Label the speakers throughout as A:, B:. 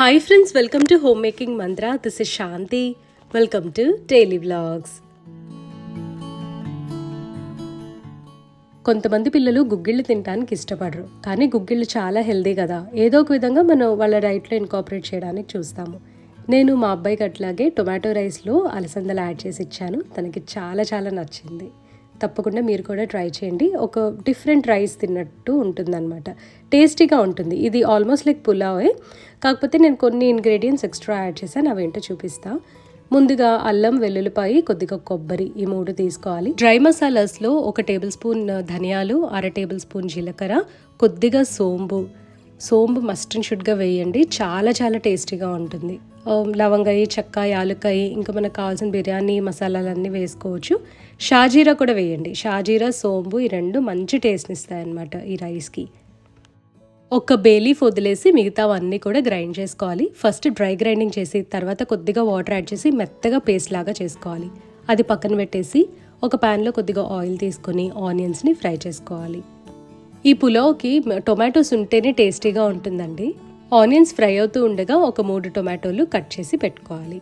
A: Hi friends welcome to home making mantra this is Shanti welcome to daily vlogs కొంతమంది పిల్లలు గుగ్గిళ్ళు తినడానికి ఇష్టపడరు కానీ గుగ్గిళ్ళు చాలా హెల్దీ కదా. ఏదో ఒక విధంగా మనం వాళ్ళ డైట్లో ఇన్కాపరేట్ చేయడానికి చూస్తాము. నేను మా అబ్బాయికి అట్లాగే టొమాటో రైస్లో అలసందలు యాడ్ చేసి ఇచ్చాను. తనకి చాలా చాలా నచ్చింది. తప్పకుండా మీరు కూడా ట్రై చేయండి. ఒక డిఫరెంట్ రైస్ తిన్నట్టు ఉంటుందన్నమాట. టేస్టీగా ఉంటుంది. ఇది ఆల్మోస్ట్ లైక్ పులావే. కాకపోతే నేను కొన్ని ఇంగ్రీడియంట్స్ ఎక్స్ట్రా యాడ్ చేశాను. అవేంటో చూపిస్తాను ముందుగా అల్లం వెల్లుల్లిపాయ కొద్దిగా కొబ్బరి ఈ మూడు తీసుకోవాలి. డ్రై మసాలాస్లో ఒక టేబుల్ స్పూన్ ధనియాలు అర టేబుల్ స్పూన్ జీలకర్ర కొద్దిగా సోంబు సోంబు మస్ట్ అండ్ షుడ్గా వేయండి. చాలా చాలా టేస్టీగా ఉంటుంది. Um, లవంగాయి చెక్క యాలక్కాయ ఇంకా మనకు కావాల్సిన బిర్యానీ మసాలాలన్నీ వేసుకోవచ్చు. షాజీరా కూడా వేయండి. షాజీరా సోంబు ఈ రెండు మంచి టేస్ట్ని ఇస్తాయన్నమాట ఈ రైస్కి. ఒక బేలీఫ్ వదిలేసి మిగతావన్నీ కూడా గ్రైండ్ చేసుకోవాలి. ఫస్ట్ డ్రై గ్రైండింగ్ చేసి తర్వాత కొద్దిగా వాటర్ యాడ్ చేసి మెత్తగా పేస్ట్ లాగా చేసుకోవాలి. అది పక్కన పెట్టేసి ఒక ప్యాన్లో కొద్దిగా ఆయిల్ తీసుకొని ఆనియన్స్ని ఫ్రై చేసుకోవాలి. ఈ పులావ్కి టొమాటోస్ ఉంటేనే టేస్టీగా ఉంటుందండి. ఆనియన్స్ ఫ్రై అవుతూ ఉండగా ఒక మూడు టొమాటోలు కట్ చేసి పెట్టుకోవాలి.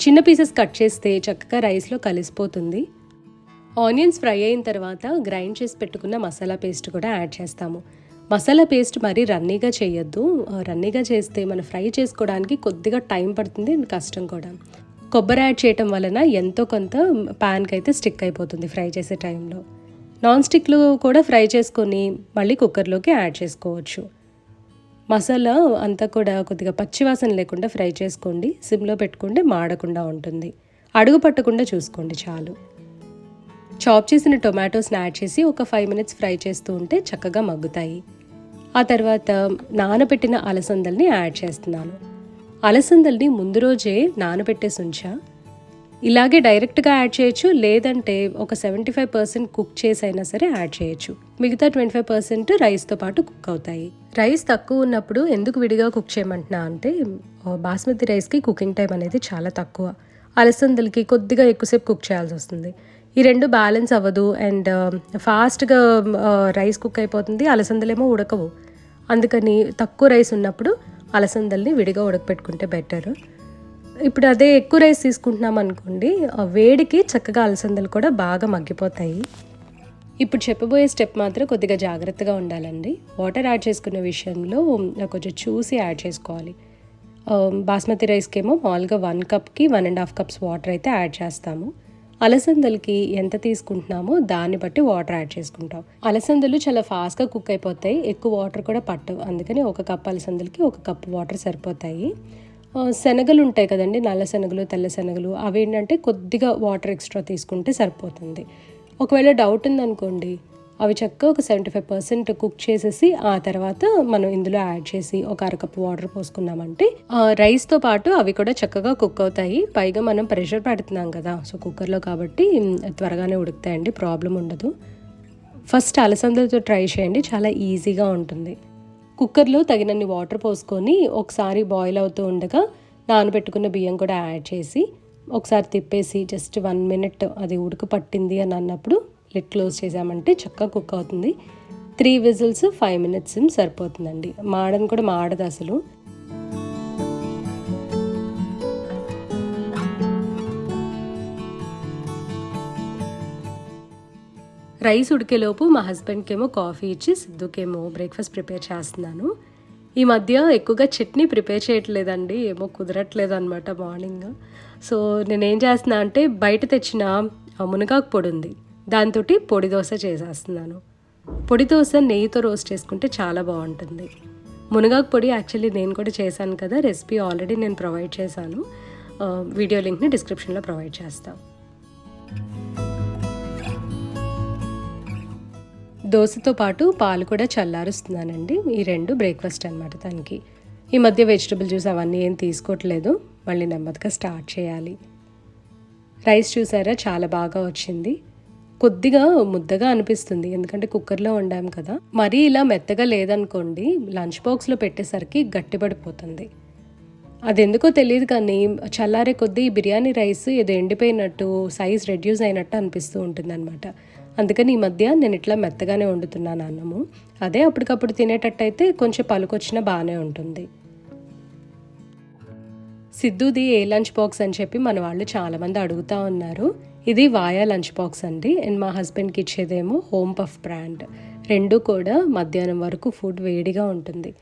A: చిన్న పీసెస్ కట్ చేస్తే చక్కగా రైస్లో కలిసిపోతుంది. ఆనియన్స్ ఫ్రై అయిన తర్వాత గ్రైండ్ చేసి పెట్టుకున్న మసాలా పేస్ట్ కూడా యాడ్ చేస్తాము. మసాలా పేస్ట్ మరీ రన్నీగా చేయొద్దు. రన్నీగా చేస్తే మనం ఫ్రై చేసుకోవడానికి కొద్దిగా టైం పడుతుంది అండ్ కష్టం కూడా. కొబ్బరి యాడ్ చేయటం వలన ఎంతో కొంత ప్యాన్కి అయితే స్టిక్ అయిపోతుంది ఫ్రై చేసే టైంలో. నాన్ స్టిక్లో కూడా ఫ్రై చేసుకొని మళ్ళీ కుక్కర్లోకి యాడ్ చేసుకోవచ్చు. మసాలా అంతా కూడా కొద్దిగా పచ్చివాసన లేకుండా ఫ్రై చేసుకోండి. సిమ్లో పెట్టుకుంటే మాడకుండా ఉంటుంది. అడుగు పట్టకుండా చూసుకోండి చాలు. చాప్ చేసిన టొమాటోస్ని యాడ్ చేసి ఒక ఫైవ్ మినిట్స్ ఫ్రై చేస్తూ ఉంటే చక్కగా మగ్గుతాయి. ఆ తర్వాత నానబెట్టిన అలసందల్ని యాడ్ చేస్తున్నాను. అలసందల్ని ముందు రోజే నానబెట్టేసి ఉంచా. ఇలాగే డైరెక్ట్గా యాడ్ చేయొచ్చు లేదంటే ఒక సెవెంటీ ఫైవ్ పర్సెంట్ కుక్ చేసి అయినా సరే యాడ్ చేయొచ్చు. మిగతా ట్వంటీ ఫైవ్ పర్సెంట్ రైస్తో పాటు కుక్ అవుతాయి. రైస్ తక్కువ ఉన్నప్పుడు ఎందుకు విడిగా కుక్ చేయమంటున్నా అంటే బాస్మతి రైస్కి కుకింగ్ టైం అనేది చాలా తక్కువ. అలసందలకి కొద్దిగా ఎక్కువసేపు కుక్ చేయాల్సి వస్తుంది. ఈ రెండు బ్యాలెన్స్ అవ్వదు అండ్ ఫాస్ట్గా రైస్ కుక్ అయిపోతుంది అలసందలేమో ఉడకవు. అందుకని తక్కువ రైస్ ఉన్నప్పుడు అలసందల్ని విడిగా ఉడకపెట్టుకుంటే బెటర్. ఇప్పుడు అదే ఎక్కువ రైస్ తీసుకుంటున్నాం అనుకోండి ఆ వేడికి చక్కగా అలసందలు కూడా బాగా మగ్గిపోతాయి. ఇప్పుడు చెప్పబోయే స్టెప్ మాత్రం కొద్దిగా జాగ్రత్తగా ఉండాలండి. వాటర్ యాడ్ చేసుకునే విషయంలో కొంచెం చూసి యాడ్ చేసుకోవాలి. బాస్మతి రైస్కి ఏమో మామూలుగా one కప్కి one and half cups water అయితే యాడ్ చేస్తాము. అలసందలకి ఎంత తీసుకుంటున్నామో దాన్ని బట్టి వాటర్ యాడ్ చేసుకుంటాం. అలసందలు చాలా ఫాస్ట్గా కుక్ అయిపోతాయి. ఎక్కువ వాటర్ కూడా పట్టవు. అందుకని ఒక కప్ అలసందలకి ఒక కప్ వాటర్ సరిపోతాయి. శనగలు ఉంటాయి కదండి నల్ల శనగలు తెల్ల శనగలు అవి ఏంటంటే కొద్దిగా వాటర్ ఎక్స్ట్రా తీసుకుంటే సరిపోతుంది. ఒకవేళ డౌట్ ఉందనుకోండి అవి చక్కగా ఒక సెవెంటీ ఫైవ్ పర్సెంట్ కుక్ చేసేసి ఆ తర్వాత మనం ఇందులో యాడ్ చేసి ఒక అరకప్పు వాటర్ పోసుకున్నామంటే రైస్తో పాటు అవి కూడా చక్కగా కుక్ అవుతాయి. పైగా మనం ప్రెషర్ పెడుతున్నాం కదా సో కుక్కర్లో కాబట్టి త్వరగానే ఉడుకుతాయండి ప్రాబ్లం ఉండదు. ఫస్ట్ అలసందలతో ట్రై చేయండి చాలా ఈజీగా ఉంటుంది. కుక్కర్లో తగినన్ని వాటర్ పోసుకొని ఒకసారి బాయిల్ అవుతూ ఉండగా నానబెట్టుకున్న బియ్యం కూడా యాడ్ చేసి ఒకసారి తిప్పేసి జస్ట్ వన్ మినిట్ అది ఉడుకు పట్టింది అని అన్నప్పుడు లిట్ క్లోజ్ చేసామంటే చక్కగా కుక్ అవుతుంది. త్రీ విజిల్స్ ఫైవ్ మినిట్స్ సరిపోతుందండి. మాడని కూడా మాడదు అసలు. రైస్ ఉడికేలోపు మా హస్బెండ్కి ఏమో కాఫీ ఇచ్చి సిద్ధుకేమో బ్రేక్ఫాస్ట్ ప్రిపేర్ చేస్తున్నాను. ఈ మధ్య ఎక్కువగా చట్నీ ప్రిపేర్ చేయట్లేదండి ఏమో కుదరట్లేదు అనమాట మార్నింగ్. సో నేనేం చేస్తున్నా అంటే బయట తెచ్చిన మునగాకు పొడి ఉంది. దాంతో పొడి దోశ చేసేస్తున్నాను. పొడి దోశ నెయ్యితో రోస్ట్ చేసుకుంటే చాలా బాగుంటుంది. మునగాకు పొడి యాక్చువల్లీ నేను కూడా చేశాను కదా రెసిపీ ఆల్రెడీ నేను ప్రొవైడ్ చేశాను. వీడియో లింక్ని డిస్క్రిప్షన్లో ప్రొవైడ్ చేస్తాను దోశతో పాటు పాలు కూడా చల్లారుస్తున్నానండి. ఈ రెండు బ్రేక్ఫాస్ట్ అనమాట దానికి ఈ మధ్య వెజిటబుల్ జ్యూస్ అవన్నీ ఏం తీసుకోవట్లేదు. మళ్ళీ నెమ్మదిగా స్టార్ట్ చేయాలి. రైస్ చూసారా? చాలా బాగా వచ్చింది. కొద్దిగా ముద్దగా అనిపిస్తుంది. ఎందుకంటే కుక్కర్లో వండాం కదా. మరీ ఇలా మెత్తగా లేదనుకోండి లంచ్ బాక్స్లో పెట్టేసరికి గట్టిపడిపోతుంది. అది ఎందుకో తెలియదు కానీ చల్లారే కొద్దీ ఈ బిర్యానీ రైస్ ఏదో ఎండిపోయినట్టు సైజ్ రెడ్యూస్ అయినట్టు అనిపిస్తూ ఉంటుంది అనమాట అందుకని ఈ మధ్య నేను ఇట్లా మెత్తగానే వండుతున్నాను అన్నము అదే అప్పటికప్పుడు తినేటట్టయితే కొంచెం పలుకొచ్చినా బాగానే ఉంటుంది. సిద్ధుది ఏ లంచ్ బాక్స్ అని చెప్పి మన వాళ్ళు చాలామంది అడుగుతూ ఉన్నారు. ఇది వాయా లంచ్ బాక్స్ అండి. అండ్ మా హస్బెండ్కి ఇచ్చేదేమో హోమ్ పఫ్ బ్రాండ్. రెండు కూడా మధ్యాహ్నం వరకు ఫుడ్ వేడిగా ఉంటుంది.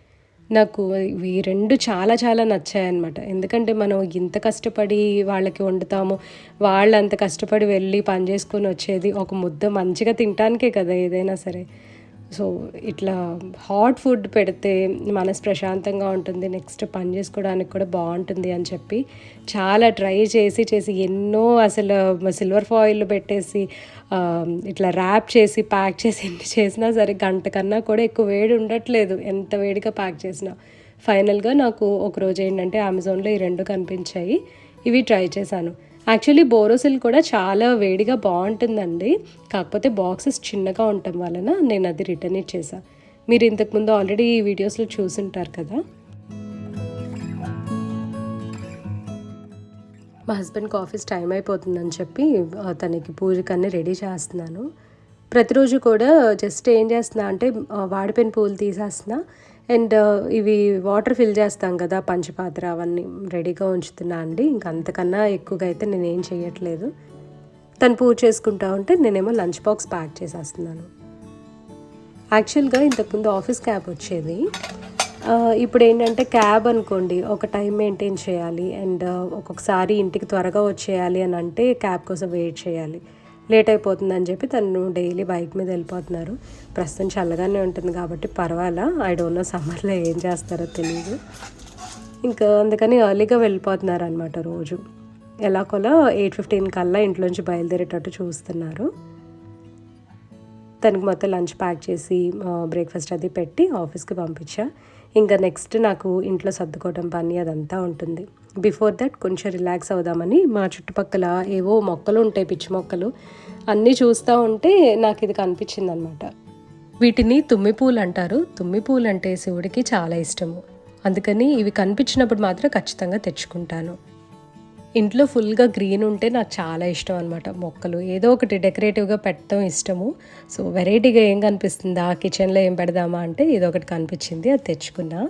A: నాకు ఇవి రెండు చాలా చాలా నచ్చాయన్నమాట. ఎందుకంటే మనం ఇంత కష్టపడి వాళ్ళకి వండుతాము వాళ్ళు అంత కష్టపడి వెళ్ళి పని చేసుకొని వచ్చేది ఒక ముద్ద మంచిగా తినటానికే కదా ఏదైనా సరే. సో ఇట్లా హాట్ ఫుడ్ పెడితే మనసు ప్రశాంతంగా ఉంటుంది నెక్స్ట్ పని చేసుకోవడానికి కూడా బాగుంటుంది అని చెప్పి చాలా ట్రై చేసి చేసి ఎన్నో అసలు సిల్వర్ ఫాయిల్ పెట్టేసి ఇట్లా ర్యాప్ చేసి ప్యాక్ చేసి ఎన్ని చేసినా సరే గంట కన్నా కూడా ఎక్కువ వేడి ఉండట్లేదు. ఎంత వేడిగా ప్యాక్ చేసినా. ఫైనల్గా నాకు ఒకరోజు ఏంటంటే అమెజాన్లో ఈ రెండు కనిపించాయి. ఇవి ట్రై చేశాను. యాక్చువల్లీ బోరోసిల్ కూడా చాలా వేడిగా బాగుంటుందండి. కాకపోతే బాక్సెస్ చిన్నగా ఉండటం వలన నేను అది రిటర్న్ ఇచ్చేసా. మీరు ఇంతకుముందు ఆల్రెడీ ఈ వీడియోస్లో చూసుంటారు కదా? మా హస్బెండ్కి ఆఫీస్ టైం అయిపోతుందని చెప్పి తనకి పూజకన్నీ రెడీ చేస్తున్నాను. ప్రతిరోజు కూడా జస్ట్ ఏం చేస్తున్నా అంటే వాడిపోయిన పూలు తీసేస్తున్నా. అండ్ uh, ఇవి వాటర్ ఫిల్ చేస్తాం కదా పంచపాత్ర అవన్నీ రెడీగా ఉంచుతున్నా అండి. ఇంక అంతకన్నా ఎక్కువగా అయితే నేను ఏం చేయట్లేదు. తను పూజ చేసుకుంటా ఉంటే నేనేమో లంచ్ బాక్స్ ప్యాక్ చేసేస్తున్నాను. యాక్చువల్గా ఇంతకుముందు ఆఫీస్ క్యాబ్ వచ్చేది. Uh, ఇప్పుడు ఏంటంటే క్యాబ్ అనుకోండి ఒక టైం మెయింటైన్ చేయాలి. అండ్ uh, ఒక్కొక్కసారి ఇంటికి త్వరగా వచ్చేయాలి అని అంటే క్యాబ్ కోసం వెయిట్ చేయాలి. లేట్ అయిపోతుందని చెప్పి తను డైలీ బైక్ మీద వెళ్ళిపోతున్నారు. ప్రస్తుతం చల్లగానే ఉంటుంది కాబట్టి పర్వాలా? ఐ డోంట్ నో సమ్మర్లో ఏం చేస్తారో తెలియదు ఇంకా అందుకని ఎర్లీగా వెళ్ళిపోతున్నారు అనమాట రోజు. ఎలాగోలా ఎయిట్ ఫిఫ్టీన్ కల్లా ఇంట్లోంచి బయలుదేరేటట్టు చూస్తున్నారు. తనకి మొత్తం లంచ్ ప్యాక్ చేసి బ్రేక్ఫాస్ట్ అది పెట్టి ఆఫీస్కి పంపించా. ఇంకా నెక్స్ట్ నాకు ఇంట్లో సర్దుకోవడం పని అదంతా ఉంటుంది. బిఫోర్ దట్ కొంచెం రిలాక్స్ అవుదామని మా చుట్టుపక్కల ఏవో మొక్కలు ఉంటాయి పిచ్చి మొక్కలు. అన్నీ చూస్తూ ఉంటే నాకు ఇది కనిపించింది అనమాట వీటిని తుమ్మి పూలు అంటారు. తుమ్మి పూలు అంటే శివుడికి చాలా ఇష్టము. అందుకని ఇవి కనిపించినప్పుడు మాత్రం ఖచ్చితంగా తెచ్చుకుంటాను. ఇంట్లో ఫుల్గా గ్రీన్ ఉంటే నాకు చాలా ఇష్టం అనమాట మొక్కలు. ఏదో ఒకటి డెకరేటివ్గా పెట్టడం ఇష్టము. సో వెరైటీగా ఏం కనిపిస్తుందా? కిచెన్లో ఏం పెడదామా అంటే ఇది ఒకటి కనిపించింది అది తెచ్చుకున్నా.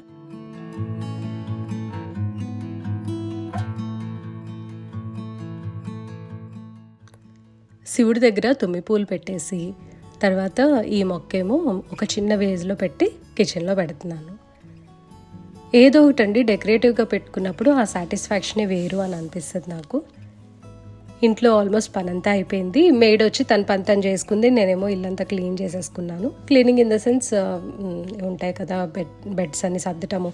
A: శివుడి దగ్గర తుమ్మి పూలు పెట్టేసి తర్వాత ఈ మొక్కేమో ఒక చిన్న వేజ్లో పెట్టి కిచెన్లో పెడుతున్నాను. ఏదో ఒకటండి డెకరేటివ్గా పెట్టుకున్నప్పుడు ఆ సాటిస్ఫాక్షనే వేరు అని అనిపిస్తుంది నాకు. ఇంట్లో ఆల్మోస్ట్ పనంతా అయిపోయింది. మేడ్ వచ్చి తన పని తను చేసుకుంది నేనేమో ఇల్లంతా క్లీన్ చేసేసుకున్నాను. క్లీనింగ్ ఇన్ ద సెన్స్ ఉంటాయి కదా బెడ్ బెడ్స్ అన్ని సర్దటము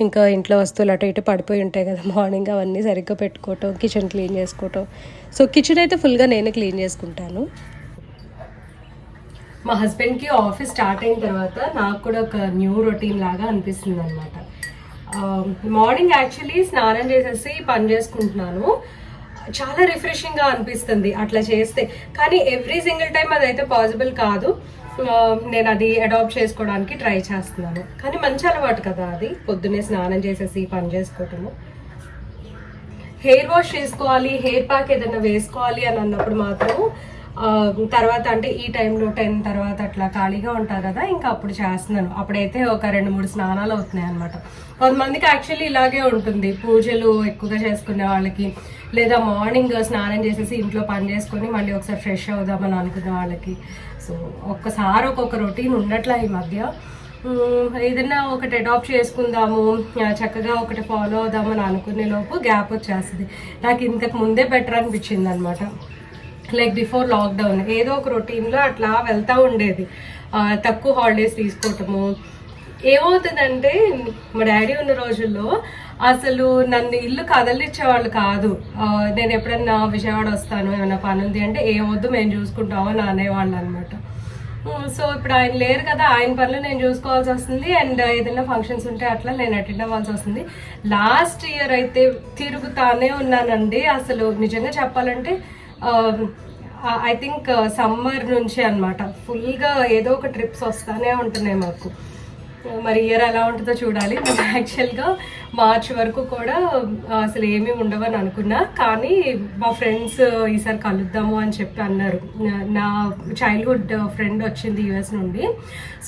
A: ఇంకా ఇంట్లో వస్తువులు అటు ఇటు పడిపోయి ఉంటాయి కదా మార్నింగ్ అవన్నీ సరిగ్గా పెట్టుకోవటం కిచెన్ క్లీన్ చేసుకోవటం. సో కిచెన్ అయితే ఫుల్గా నేనే క్లీన్ చేసుకుంటాను. మా హస్బెండ్కి ఆఫీస్ స్టార్ట్ అయిన తర్వాత నాకు కూడా ఒక న్యూ రొటీన్ లాగా అనిపిస్తుంది అనమాట Um, మార్నింగ్ యాక్చువల్లీ స్నానం చేసేసి పని చేసుకుంటున్నాను. చాలా రిఫ్రెషింగ్గా అనిపిస్తుంది అట్లా చేస్తే. కానీ ఎవ్రీ సింగిల్ టైం అదైతే పాసిబుల్ కాదు. Um, నేను అది అడాప్ట్ చేసుకోవడానికి ట్రై చేస్తున్నాను. కానీ మంచి అలవాటు కదా అది. పొద్దున్నే స్నానం చేసేసి పని చేసుకోవటము. హెయిర్ వాష్ చేసుకోవాలి హెయిర్ ప్యాక్ ఏదైనా వేసుకోవాలి అని అన్నప్పుడు మాత్రం తర్వాత అంటే ఈ టైంలో టెన్ తర్వాత అట్లా ఖాళీగా ఉంటారు కదా ఇంకా అప్పుడు చేస్తున్నాను. అప్పుడైతే ఒక రెండు మూడు స్నానాలు అవుతున్నాయి అనమాట కొంతమందికి యాక్చువల్లీ ఇలాగే ఉంటుంది. పూజలు ఎక్కువగా చేసుకునే వాళ్ళకి లేదా మార్నింగ్ స్నానం చేసేసి ఇంట్లో పని చేసుకొని మళ్ళీ ఒకసారి ఫ్రెష్ అవుదామని అనుకునే వాళ్ళకి. సో ఒక్కసారి ఒక్కొక్క రొటీన్ ఉండట్లా ఈ మధ్య. ఏదైనా ఒకటి అడాప్ట్ చేసుకుందాము చక్కగా ఒకటి ఫాలో అవుదామని అనుకునే లోపు గ్యాప్ వచ్చేస్తుంది. నాకు ఇంతకు ముందే బెటర్ అనిపించింది అనమాట లైక్ బిఫోర్ లాక్డౌన్ ఏదో ఒక రొటీన్లో అట్లా వెళ్తూ ఉండేది. తక్కువ హాలిడేస్ తీసుకోవటము. ఏమవుతుందంటే మా డాడీ ఉన్న రోజుల్లో అసలు నన్ను ఇల్లు కదలిచ్చేవాళ్ళు కాదు. నేను ఎప్పుడన్నా విజయవాడ వస్తాను ఏమైనా పని ఉంది అంటే ఏమొద్దు మేము చూసుకుంటామో అని అనేవాళ్ళు అనమాట సో ఇప్పుడు ఆయన లేరు కదా ఆయన పనులు నేను చూసుకోవాల్సి వస్తుంది. అండ్ ఏదైనా ఫంక్షన్స్ ఉంటే అట్లా నేను అటెండ్ అవ్వాల్సి వస్తుంది. లాస్ట్ ఇయర్ అయితే తిరుగుతానే ఉన్నానండి. అసలు నిజంగా చెప్పాలంటే ఐ థింక్ సమ్మర్ నుంచి అనమాట ఫుల్గా ఏదో ఒక ట్రిప్స్ వస్తూనే ఉంటున్నాయి మాకు. మరి ఇయర్ ఎలా ఉంటుందో చూడాలి. మేము యాక్చువల్గా మార్చ్ వరకు కూడా uh, అసలు ఏమీ ఉండవని అనుకున్నా. కానీ మా ఫ్రెండ్స్ uh, ఈసారి కలుద్దాము అని చెప్పి అన్నారు. నా- నా చైల్డ్హుడ్ ఫ్రెండ్ uh, వచ్చింది యుఎస్ నుండి.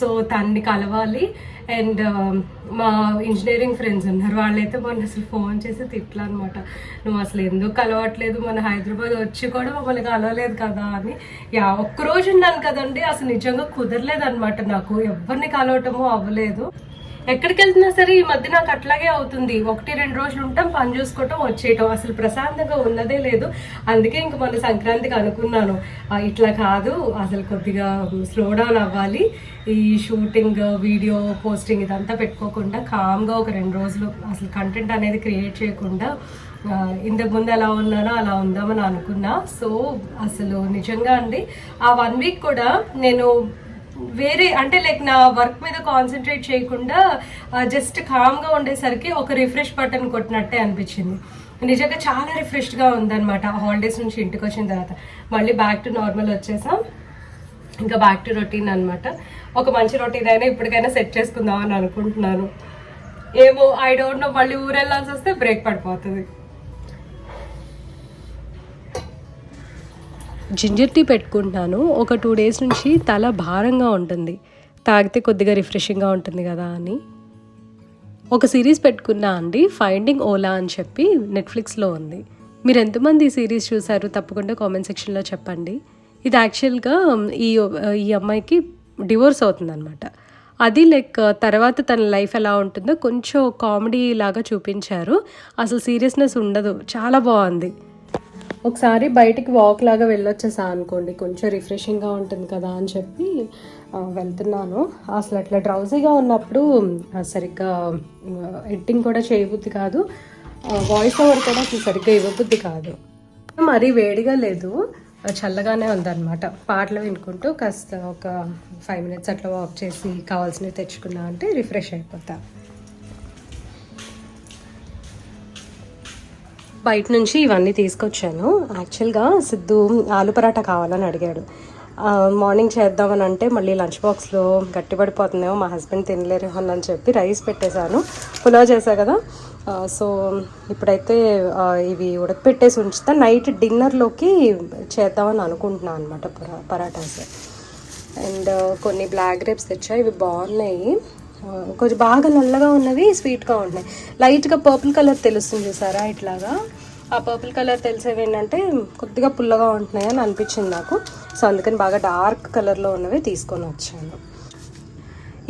A: సో తన్ని కలవాలి. అండ్ um, మా ఇంజనీరింగ్ ఫ్రెండ్స్ ఉన్నారు. వాళ్ళైతే మొన్న అసలు ఫోన్ చేసి తిట్లా అనమాట నువ్వు అసలు ఎందుకు కలవట్లేదు? మన హైదరాబాద్ వచ్చి కూడా మమ్మల్ని కలవలేదు కదా అని. యా ఒక్కరోజు ఉన్నాను కదండి. అసలు నిజంగా కుదరలేదు అనమాట నాకు. ఎవరిని కలవటము అవ్వలేదు. ఎక్కడికి వెళ్తున్నా సరే ఈ మధ్య నాకు అట్లాగే అవుతుంది. ఒకటి రెండు రోజులు ఉంటాం పని చూసుకోవటం వచ్చేయటం. అసలు ప్రశాంతంగా ఉన్నదే లేదు. అందుకే ఇంక మన సంక్రాంతికి అనుకున్నాను. ఇట్లా కాదు. అసలు కొద్దిగా స్లో డౌన్ అవ్వాలి. ఈ షూటింగ్ వీడియో పోస్టింగ్ ఇదంతా పెట్టుకోకుండా కామ్గా ఒక రెండు రోజులు అసలు కంటెంట్ అనేది క్రియేట్ చేయకుండా ఇంతకు ముందు ఎలా ఉన్నానో అలా ఉందామని అనుకున్నా. సో అసలు నిజంగా అండి ఆ వన్ వీక్ కూడా నేను వేరే అంటే లైక్ నా వర్క్ మీద కాన్సన్ట్రేట్ చేయకుండా జస్ట్ కామ్గా ఉండేసరికి ఒక రిఫ్రెష్ బటన్ కొట్టినట్టే అనిపించింది. నిజంగా చాలా రిఫ్రెష్గా ఉందన్నమాట. హాలిడేస్ నుంచి ఇంటికి వచ్చిన తర్వాత. మళ్ళీ బ్యాక్ టు నార్మల్ వచ్చేసాం. ఇంకా బ్యాక్ టు రొటీన్ అనమాట ఒక మంచి రొటీన్ అయినా ఇప్పటికైనా సెట్ చేసుకుందాం అని అనుకుంటున్నాను. ఏమో ఐ డోంట్ నో మళ్ళీ ఊరెళ్ళాల్సి వస్తే బ్రేక్ పడిపోతుంది. జింజర్ టీ పెట్టుకుంటున్నాను. ఒక టూ డేస్ నుంచి తల భారంగా ఉంటుంది. తాగితే కొద్దిగా రిఫ్రెషింగ్గా ఉంటుంది కదా అని. ఒక సిరీస్ పెట్టుకున్నా అండి ఫైండింగ్ ఓలా అని చెప్పి నెట్ఫ్లిక్స్లో ఉంది. మీరు ఎంతమంది ఈ సిరీస్ చూసారు? తప్పకుండా కామెంట్ సెక్షన్లో చెప్పండి. ఇది యాక్చువల్గా ఈ ఈ అమ్మాయికి డివోర్స్ అవుతుందన్నమాట. అది లైక్ తర్వాత తన లైఫ్ ఎలా ఉంటుందో కొంచెం కామెడీ లాగా చూపించారు. అసలు సీరియస్నెస్ ఉండదు. చాలా బాగుంది. ఒకసారి బయటికి వాక్ లాగా వెళ్ళొచ్చేసా అనుకోండి. కొంచెం రిఫ్రెషింగ్గా ఉంటుంది కదా అని చెప్పి వెళ్తున్నాను. అసలు అట్లా డ్రౌజీగా ఉన్నప్పుడు సరిగ్గా ఎడిటింగ్ కూడా చేయబుద్ధి కాదు. వాయిస్ ఓవర్ కూడా అసలు సరిగ్గా ఇవ్వబుద్ధి కాదు. మరీ వేడిగా లేదు. చల్లగానే ఉందన్నమాట. పాటలు వినుకుంటూ కాస్త ఒక ఫైవ్ మినిట్స్ అట్లా వాక్ చేసి కావాల్సినవి తెచ్చుకున్నా అంటే రిఫ్రెష్ అయిపోతాను బయట నుంచి ఇవన్నీ తీసుకొచ్చాను. యాక్చువల్గా సిద్ధు ఆలు పరాటా కావాలని అడిగాడు. మార్నింగ్ చేద్దామని అంటే మళ్ళీ లంచ్ బాక్స్లో గట్టిపడిపోతుందేమో మా హస్బెండ్ తినలేరు అని చెప్పి రైస్ పెట్టేశాను. పులావ్ చేశా కదా? సో ఇప్పుడైతే ఇవి ఉడకపెట్టేసి ఉంచుతా. నైట్ డిన్నర్లోకి చేద్దామని అనుకుంటున్నాను అనమాట పరా పరాటాస్. అండ్ కొన్ని బ్లాక్ గ్రేప్స్ తెచ్చా ఇవి బాగున్నాయి. కొంచెం బాగా నల్లగా ఉన్నవి స్వీట్గా ఉన్నాయి లైట్గా పర్పుల్ కలర్ తెలుస్తుంది చూసారా ఇట్లాగా. ఆ పర్పుల్ కలర్ తెలిసేవి ఏంటంటే కొద్దిగా పుల్లగా ఉంటున్నాయి అని అనిపించింది నాకు. సో అందుకని బాగా డార్క్ కలర్లో ఉన్నవి తీసుకొని వచ్చాను.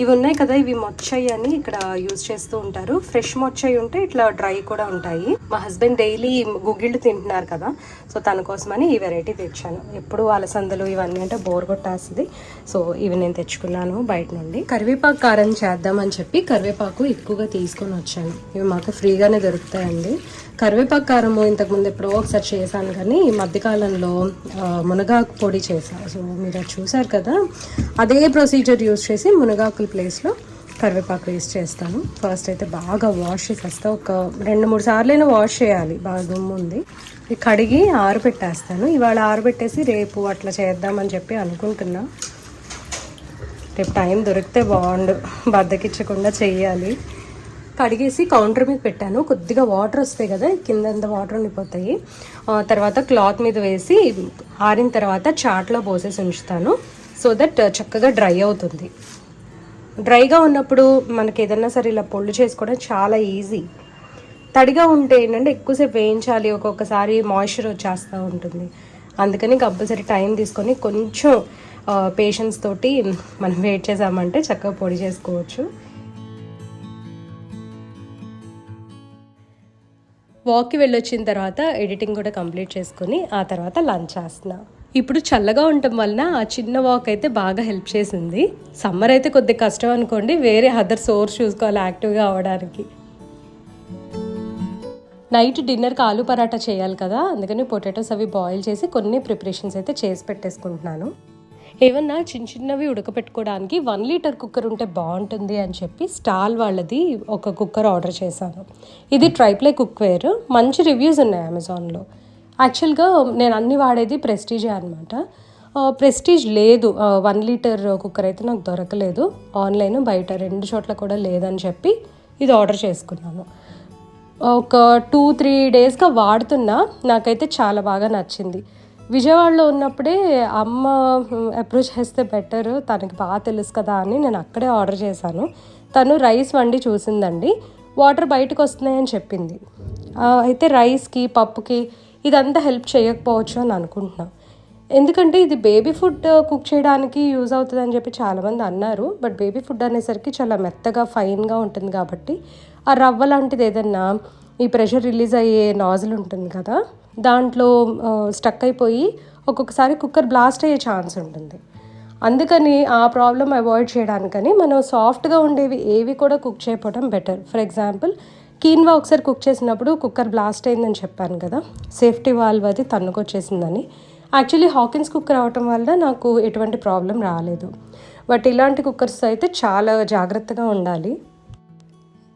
A: ఇవి ఉన్నాయి కదా ఇవి మొచ్చయ్ అని ఇక్కడ యూజ్ చేస్తూ ఉంటారు. ఫ్రెష్ మొచ్చయ్ ఉంటే ఇట్లా డ్రై కూడా ఉంటాయి. మా హస్బెండ్ డైలీ గుగ్గిళ్ళు తింటున్నారు కదా సో తన కోసమని ఈ వెరైటీ తెచ్చాను. ఎప్పుడు అలసందలు ఇవన్నీ అంటే బోర్ కొట్టేస్తుంది. సో ఇవి నేను తెచ్చుకున్నాను బయట నుండి. కరివేపాకు కారం చేద్దామని చెప్పి కరివేపాకు ఎక్కువగా తీసుకొని వచ్చాను. ఇవి మాకు ఫ్రీగానే దొరుకుతాయండి. కరివేపాకు కారము ఇంతకుముందు ఎప్పుడో ఒకసారి చేశాను కానీ ఈ మధ్యకాలంలో మునగాకు పొడి చేశాను. సో మీరు అది చూసారు కదా అదే ప్రొసీజర్ యూస్ చేసి మునగాకులు ప్లేస్లో కరివేపాకు వేస్ట్ చేస్తాను. ఫస్ట్ అయితే బాగా వాష్ చేసేస్తా ఒక రెండు మూడు సార్లైనా వాష్ చేయాలి. బాగా దుమ్ము ఉంది. ఇది కడిగి ఆరబెట్టేస్తాను. ఇవాళ ఆరబెట్టేసి రేపు అట్లా చేద్దామని చెప్పి అనుకుంటున్నా. రేపు టైం దొరికితే బాగుండు. బద్దకిచ్చకుండా చేయాలి కడిగేసి కౌంటర్ మీద పెట్టాను. కొద్దిగా వాటర్ వస్తాయి కదా కింద వాటర్ ఉండిపోతాయి. తర్వాత క్లాత్ మీద వేసి ఆరిన తర్వాత చాట్లో పోసేసి ఉంచుతాను. సో దట్ చక్కగా డ్రై అవుతుంది. డ్రైగా ఉన్నప్పుడు మనకి ఏదన్నా సరే ఇలా పొళ్ళు చేసుకోవడం చాలా ఈజీ. తడిగా ఉంటే ఏంటంటే ఎక్కువసేపు వేయించాలి ఒక్కొక్కసారి మాయిశ్చర్ వచ్చేస్తూ ఉంటుంది. అందుకని కంపల్సరీ టైం తీసుకొని కొంచెం పేషెన్స్ తోటి మనం వెయిట్ చేసామంటే చక్కగా పొడి చేసుకోవచ్చు. వాక్కి వెళ్ళొచ్చిన తర్వాత ఎడిటింగ్ కూడా కంప్లీట్ చేసుకొని ఆ తర్వాత లంచ్ చేస్తున్నాను ఇప్పుడు చల్లగా ఉండటం వలన ఆ చిన్న వాక్ అయితే బాగా హెల్ప్ చేసింది. సమ్మర్ అయితే కొద్దిగా కష్టం అనుకోండి వేరే అదర్ సోర్స్ చూసుకోవాలి యాక్టివ్గా అవ్వడానికి నైట్ డిన్నర్కి ఆలు పరాటా చేయాలి కదా అందుకని పొటాటోస్ అవి బాయిల్ చేసి కొన్ని ప్రిపరేషన్స్ అయితే చేసి పెట్టేసుకుంటున్నాను. ఏమన్నా చిన్న చిన్నవి ఉడకపెట్టుకోవడానికి వన్ లీటర్ కుక్కర్ ఉంటే బాగుంటుంది అని చెప్పి స్టాల్ వాళ్ళది ఒక కుక్కర్ ఆర్డర్ చేశాను. ఇది ట్రైప్లే కుక్వేర్ మంచి రివ్యూస్ ఉన్నాయి అమెజాన్లో యాక్చువల్గా నేను అన్ని వాడేది ప్రెస్టీజే అనమాట ప్రెస్టీజ్ లేదు. వన్ లీటర్ కుక్కర్ అయితే నాకు దొరకలేదు. ఆన్లైన్ బయట రెండు చోట్ల కూడా లేదని చెప్పి ఇది ఆర్డర్ చేసుకున్నాను. ఒక టూ త్రీ డేస్గా వాడుతున్నా. నాకైతే చాలా బాగా నచ్చింది. విజయవాడలో ఉన్నప్పుడే అమ్మ అప్రోచ్ చేస్తే బెటర్ తనకి బాగా తెలుసు కదా అని నేను అక్కడే ఆర్డర్ చేశాను. తను రైస్ వండి చూసిందండి. వాటర్ బయటకు వస్తున్నాయని చెప్పింది. అయితే రైస్కి పప్పుకి ఇదంతా హెల్ప్ చేయకపోవచ్చు అని అనుకుంటున్నాను ఎందుకంటే ఇది బేబీ ఫుడ్ uh, కుక్ చేయడానికి యూజ్ అవుతుంది అని చెప్పి చాలామంది అన్నారు. బట్ బేబీ ఫుడ్ అనేసరికి చాలా మెత్తగా ఫైన్గా ఉంటుంది కాబట్టి ఆ రవ్వ లాంటిది ఏదన్నా ఈ ప్రెషర్ రిలీజ్ అయ్యే నాజిల్ ఉంటుంది కదా దాంట్లో uh, స్టక్ అయిపోయి ఒక్కొక్కసారి కుక్కర్ బ్లాస్ట్ అయ్యే ఛాన్స్ ఉంటుంది. అందుకని ఆ ప్రాబ్లం అవాయిడ్ చేయడానికని మనం సాఫ్ట్గా ఉండేవి ఏవి కూడా కుక్ చేయకపోవడం బెటర్. ఫర్ ఎగ్జాంపుల్ కీన్వా ఒకసారి కుక్ చేసినప్పుడు కుక్కర్ బ్లాస్ట్ అయిందని చెప్పాను కదా. సేఫ్టీ వాల్వ్ అది తన్నుకొచ్చేసిందని. యాక్చువల్లీ హాకిన్స్ కుక్కర్ అవటం వల్ల నాకు ఎటువంటి ప్రాబ్లం రాలేదు. బట్ ఇలాంటి కుక్కర్స్ అయితే చాలా జాగ్రత్తగా ఉండాలి.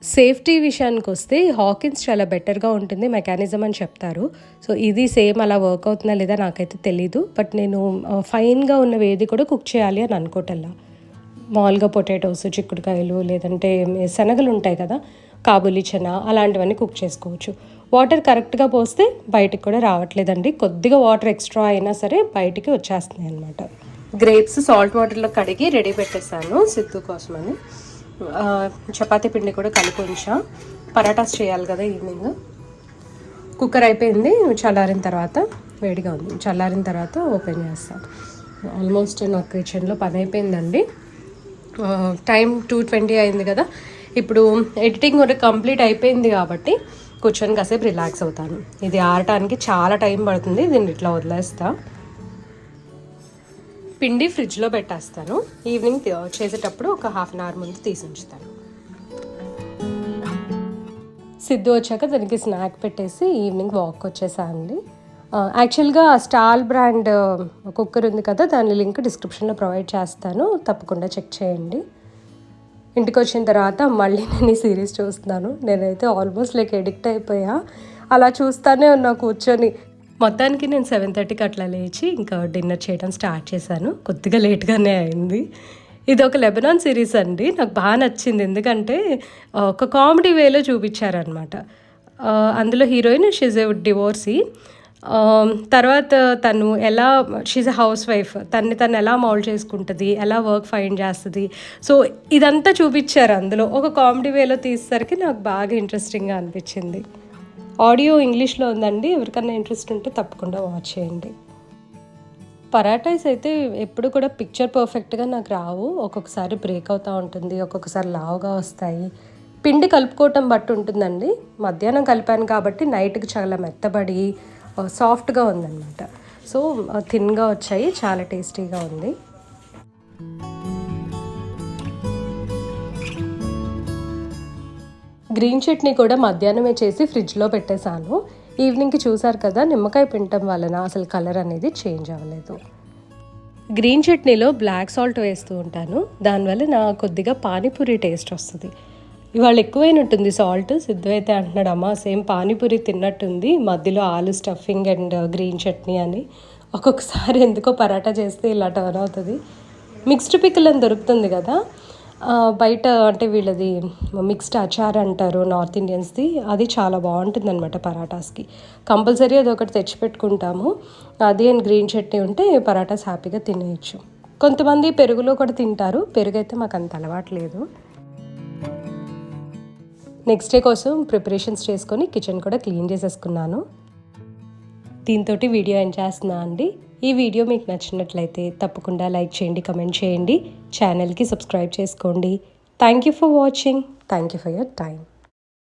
A: సేఫ్టీ విషయానికి వస్తే హాకిన్స్ చాలా బెటర్గా ఉంటుంది మెకానిజం అని చెప్తారు. సో ఇది సేమ్ అలా వర్క్ అవుతుందా లేదా నాకైతే తెలీదు. బట్ నేను ఫైన్గా ఉన్న వేది కూడా కుక్ చేయాలి అని అనుకోటల్లా. మామూలుగా పొటాటోస్ చిక్కుడుకాయలు లేదంటే శనగలు ఉంటాయి కదా. కాబూలీ చనా అలాంటివన్నీ కుక్ చేసుకోవచ్చు. వాటర్ కరెక్ట్గా పోస్తే బయటికి కూడా రావట్లేదండి. కొద్దిగా వాటర్ ఎక్స్ట్రా అయినా సరే బయటికి వచ్చేస్తున్నాయి అనమాట గ్రేప్స్ సాల్ట్ వాటర్లో కడిగి రెడీ పెట్టేశాను సిద్ధు కోసమని. ఆ, చపాతీ పిండి కూడా కలిపి ఉంచా పరాటాస్ చేయాలి కదా ఈవినింగ్. కుక్కర్ అయిపోయింది చల్లారిన తర్వాత వేడిగా ఉంది. చల్లారిన తర్వాత ఓపెన్ చేస్తాను ఆల్మోస్ట్ నాకు కిచెన్లో పని అయిపోయిందండి. టైం టూ ట్వంటీ అయింది కదా. ఇప్పుడు ఎడిటింగ్ కూడా కంప్లీట్ అయిపోయింది కాబట్టి కూర్చొని కాసేపు రిలాక్స్ అవుతాను. ఇది ఆడటానికి చాలా టైం పడుతుంది దీన్ని ఇట్లా వదిలేస్తా. పిండి ఫ్రిడ్జ్లో పెట్టేస్తాను. ఈవినింగ్ చేసేటప్పుడు ఒక హాఫ్ అన్ అవర్ ముందు తీసి ఉంచుతాను. సిద్ధు వచ్చాక దానికి స్నాక్ పెట్టేసి ఈవినింగ్ వాక్ వచ్చేసానండి యాక్చువల్గా స్టాల్ బ్రాండ్ కుక్కర్ ఉంది కదా దాని లింక్ డిస్క్రిప్షన్లో ప్రొవైడ్ చేస్తాను. తప్పకుండా చెక్ చేయండి. ఇంటికి వచ్చిన తర్వాత మళ్ళీ నేను ఈ సిరీస్ చూస్తున్నాను. నేనైతే ఆల్మోస్ట్ లైక్ ఎడిక్ట్ అయిపోయా. అలా చూస్తానే ఉన్నా కూర్చొని. మొత్తానికి నేను సెవెన్ థర్టీకి అట్లా లేచి ఇంకా డిన్నర్ చేయడం స్టార్ట్ చేశాను. కొద్దిగా లేట్గానే అయింది. ఇది ఒక లెబనాన్ సిరీస్ అండి. నాకు బాగా నచ్చింది. ఎందుకంటే ఒక కామెడీ వేలో చూపించారనమాట అందులో heroine she's a divorcee. Um, తర్వాత తను ఎలా షీజ్ అ హౌస్ వైఫ్ తన్ని తను ఎలా మౌల్డ్ చేసుకుంటుంది ఎలా వర్క్ ఫైండ్ చేస్తుంది. సో ఇదంతా చూపించారు అందులో. ఒక కామెడీ వేలో తీసేసరికి నాకు బాగా ఇంట్రెస్టింగ్గా అనిపించింది. ఆడియో ఇంగ్లీష్లో ఉందండి. ఎవరికన్నా ఇంట్రెస్ట్ ఉంటే తప్పకుండా వాచ్ చేయండి. పరాటైస్ అయితే ఎప్పుడు కూడా పిక్చర్ పర్ఫెక్ట్గా నాకు రావు. ఒక్కొక్కసారి బ్రేక్ అవుతూ ఉంటుంది ఒక్కొక్కసారి లావుగా వస్తాయి. పిండి కలుపుకోవటం బట్టి ఉంటుందండి. మధ్యాహ్నం కలిపాను కాబట్టి నైట్కి చాలా మెత్తబడి సాఫ్ట్గా ఉందన్నమాట. సో థిన్గా వచ్చాయి చాలా టేస్టీగా ఉంది. గ్రీన్ చట్నీ కూడా మధ్యాహ్నమే చేసి ఫ్రిడ్జ్లో పెట్టేశాను. ఈవినింగ్కి చూసారు కదా నిమ్మకాయ పిండటం వలన అసలు కలర్ అనేది చేంజ్ అవ్వలేదు. గ్రీన్ చట్నీలో బ్లాక్ సాల్ట్ వేస్తూ ఉంటాను. దానివల్ల నా కొద్దిగా పానీపూరి టేస్ట్ వస్తుంది. ఇవాళ ఎక్కువైనట్టుంది సాల్ట్. సిద్ధు అయితే అంటున్నాడు అమ్మ సేమ్ పానీపూరి తిన్నట్టుంది మధ్యలో ఆలు స్టఫింగ్ అండ్ గ్రీన్ చట్నీ అని. ఒక్కొక్కసారి ఎందుకో పరాటా చేస్తే ఇలా టర్న్ అవుతుంది. మిక్స్డ్ పిక్కల్ అని దొరుకుతుంది కదా. బయట అంటే వీళ్ళది మిక్స్డ్ అచార్ అంటారు నార్త్ ఇండియన్స్ది అది చాలా బాగుంటుంది అనమాట పరాటాస్కి. కంపల్సరీ అది ఒకటి తెచ్చిపెట్టుకుంటాము. అది అండ్ గ్రీన్ చట్నీ ఉంటే పరాటాస్ హ్యాపీగా తినేయచ్చు. కొంతమంది పెరుగులో కూడా తింటారు. పెరుగు అయితే మాకు అంత అలవాటు లేదు. నెక్స్ట్ డే కోసం ప్రిపరేషన్స్ చేసుకొని కిచెన్ కూడా క్లీన్ చేసేసుకున్నాను. దీంతో వీడియో ఎండ్ చేస్తున్నా అండి? ఈ వీడియో మీకు నచ్చినట్లయితే తప్పకుండా లైక్ చేయండి కమెంట్ చేయండి. ఛానల్కి సబ్స్క్రైబ్ చేసుకోండి. Thank you for watching thank you for your time